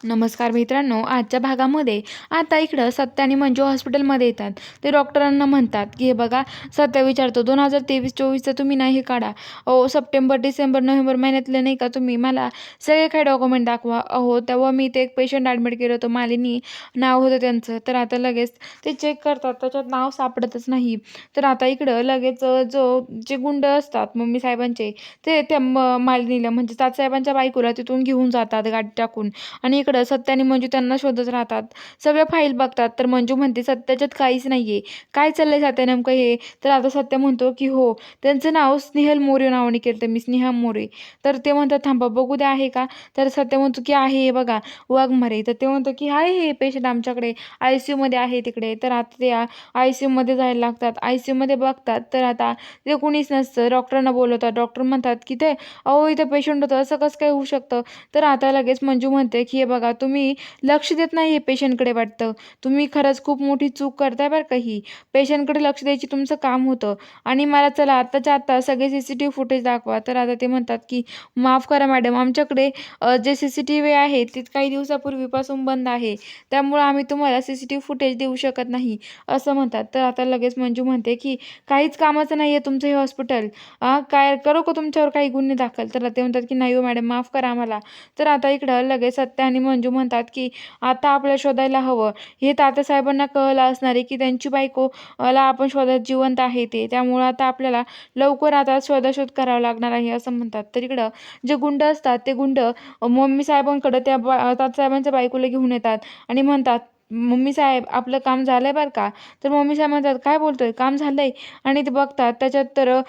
नमस्कार मित्रांनो आजच्या भागामध्ये आता इकडं सत्य आणि मंजू हॉस्पिटलमध्ये येतात. ते डॉक्टरांना म्हणतात की हे बघा सत्य विचारतो. दोन हजार तेवीस चोवीसचं तुम्ही नाही हे काढा. अहो सप्टेंबर डिसेंबर नोव्हेंबर महिन्यातले नाही का तुम्ही? मला सगळे काही डॉक्युमेंट दाखवा. अहो तेव्हा मी ते एक पेशंट ॲडमिट केलं होतं. मालिनी नाव होतं त्यांचं. तर आता लगेच ते चेक करतात. त्याच्यात नाव सापडतच नाही. तर आता इकडं लगेच जो जे गुंड असतात मम्मी साहेबांचे ते त्या म मालिनीला म्हणजे तात्साहेबांच्या बायकोला तिथून घेऊन जातात गाडी टाकून. आणि इकडं सत्य आणि मंजू त्यांना शोधत राहतात. सगळ्या फाईल बघतात. तर मंजू म्हणते सत्याच्यात काहीच नाही आहे काय चाललंय सत्य नेमकं हे? तर आता सत्य म्हणतो की हो त्यांचं नाव स्नेहल मोरे नावाने केलं मी स्नेहा मोरे. तर ते म्हणतात थांबा बघू द्या आहे का? तर सत्य म्हणतो की आहे हे बघा वाघमारे तर ते म्हणतो की आहे हे पेशंट आमच्याकडे. आय सी यूमध्ये आहे तिकडे. तर आता ते आय सी यूमध्ये जायला लागतात. आय सी यूमध्ये बघतात. तर आता ते कुणीच नसतं. डॉक्टरांना बोलवतात. डॉक्टर म्हणतात की ते अहो इथं पेशंट होतं. असं कसं काय होऊ शकतं? तर आता लगेच मंजू म्हणते की हे बघा तुम्ही लक्ष देत नाही हे पेशंटकडे वाटतं. तुम्ही खरंच खूप मोठी चूक करताय बरं का ही. पेशंटकडे लक्ष द्यायची तुमचं काम होतं. आणि मला चला आत्ताच्या आत्ता सगळे C C T V footage दाखवा. तर आता ते म्हणतात की माफ करा मॅडम आमच्याकडे जे सी सी टी व्ही आहे ते काही दिवसापूर्वीपासून बंद आहे. त्यामुळं आम्ही तुम्हाला C C T V footage देऊ शकत नाही. असं म्हणतात. तर आता लगेच मंजू म्हणते की काहीच कामाचं नाही आहे तुमचं हे हॉस्पिटल. काय करू का तुमच्यावर काही गुन्हे दाखल? तर ते म्हणतात की नाही हो मॅडम माफ करा आम्हाला. तर आता इकडं लगेच सत्य आणि मंजू म्हणतात की आता आपल्याला शोधायला हवं. हे तात्यासाहेबांना कळलं असणार आहे की त्यांची बायको ला आपण शोधात जिवंत आहे ते. त्यामुळं आता आपल्याला लवकर आता शोधाशोध करावा लागणार आहे असं म्हणतात. तर इकडं जे गुंड असतात ते गुंड मम्मी साहेबांकडं त्या बा तात्यासाहेबांच्या बायकोला घेऊन येतात आणि म्हणतात मम्मी साहेब आपलं काम झालंय बरं का? तर मम्मी साहेब म्हणतात काय बोलतोय? काम झालंय? आणि ते बघतात त्याच्यात तर अ,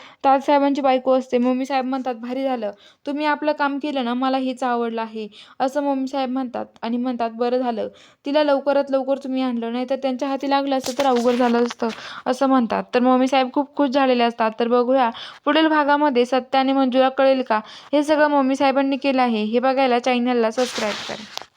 बायको असते. मम्मी साहेब म्हणतात भारी झालं. तुम्ही आपलं काम केलं ना मला हेच आवडलं आहे. असं मम्मी साहेब म्हणतात आणि म्हणतात बरं झालं. तिला लवकरात लवकर तुम्ही आणलं नाही तर त्यांच्या हाती लागलं असतं तर अवघड झालं असतं. असं म्हणतात. तर मम्मी साहेब खूप खुश झालेले असतात. तर बघूया पुढील भागामध्ये सत्याने आणि कळेल का? हे सगळं मम्मी साहेबांनी केलं आहे. हे बघायला चॅनलला सबस्क्राईब करा.